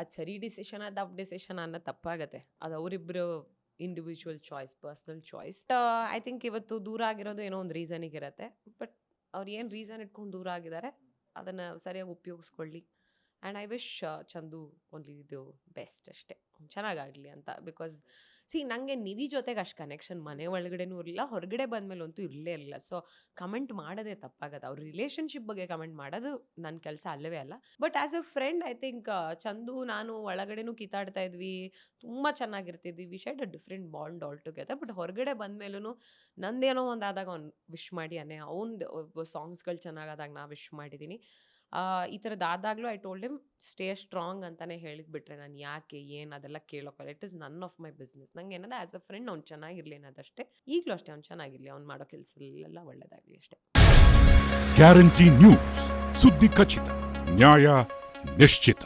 ಅದು ಸರಿ ಡಿಸಿಷನ್ ತಪ್ಪು ಡಿಸಿಷನ್ ಅನ್ನೋ ತಪ್ಪಾಗತ್ತೆ. ಅದು ಅವರಿಬ್ಬರು individual choice personal choice I think ಇವತ್ತು ದೂರ ಆಗಿರೋದು ಏನೋ ಒಂದು ರೀಸನಿಗೆ ಇರುತ್ತೆ. ಬಟ್ ಅವ್ರು ಏನು ರೀಸನ್ ಇಟ್ಕೊಂಡು ದೂರ ಆಗಿದ್ದಾರೆ ಅದನ್ನು ಸರಿಯಾಗಿ ಉಪಯೋಗಿಸ್ಕೊಳ್ಳಿ. And I wish Chandu only ಇದು ಬೆಸ್ಟ್ ಅಷ್ಟೇ ಚೆನ್ನಾಗಾಗಲಿ ಅಂತ. ಬಿಕಾಸ್ ಸಿ ನನಗೆ ನಿವಿ ಜೊತೆಗೆ ಅಷ್ಟು ಕನೆಕ್ಷನ್ ಮನೆ ಒಳಗಡೆನೂ ಇರಲಿಲ್ಲ, ಹೊರಗಡೆ ಬಂದಮೇಲೆ ಅಂತೂ ಇರಲೇ ಇರಲಿಲ್ಲ ಸೊ ಕಮೆಂಟ್ ಮಾಡೋದೇ ತಪ್ಪಾಗತ್ತೆ ಅವ್ರ ರಿಲೇಷನ್ಶಿಪ್ ಬಗ್ಗೆ ಕಮೆಂಟ್ ಮಾಡೋದು ನನ್ನ ಕೆಲಸ ಅಲ್ಲವೇ ಅಲ್ಲ. But as a friend I think Chandu ನಾನು ಒಳಗಡೆನೂ ಕಿತ್ತಾಡ್ತಾ ಇದ್ವಿ, ತುಂಬ ಚೆನ್ನಾಗಿರ್ತಿದ್ವಿ. We shared a different bond all together but ಹೊರಗಡೆ ಬಂದಮೇಲೂ ನಂದೇನೋ ಒಂದಾದಾಗ ಅವ್ನು ವಿಶ್ ಮಾಡಿ ಅನ್ನೇ ಅವ್ನು ಸಾಂಗ್ಸ್ಗಳು ಚೆನ್ನಾಗಾದಾಗ ನಾ ವಿಶ್ ಮಾಡಿದ್ದೀನಿ ಈ ಥರದ್ದು ಆದಾಗಲೂ I told him stay strong ಅಂತಲೇ ಹೇಳಿದ್ಬಿಟ್ರೆ ನಾನು ಯಾಕೆ, ಏನು ಅದೆಲ್ಲ ಕೇಳೋಕ್ಕಲ್ಲ it is none of my business ನಂಗೆ ಏನಂದ್ರೆ ಆ್ಯಸ್ ಅ ಫ್ರೆಂಡ್ ಅವ್ನು ಚೆನ್ನಾಗಿರಲಿ ಅನ್ನೋದಷ್ಟೇ. ಈಗಲೂ ಅಷ್ಟೇ ಅವ್ನು ಚೆನ್ನಾಗಿರಲಿ. ಅವ್ನು ಮಾಡೋ ಕೆಲಸದಲ್ಲೆಲ್ಲ ಒಳ್ಳೆಯದಾಗಲಿ ಅಷ್ಟೇ. ಗ್ಯಾರಂಟಿ ನ್ಯೂಸ್ ಸುದ್ದಿ ಖಚಿತ. ನ್ಯಾಯ ನಿಶ್ಚಿತ.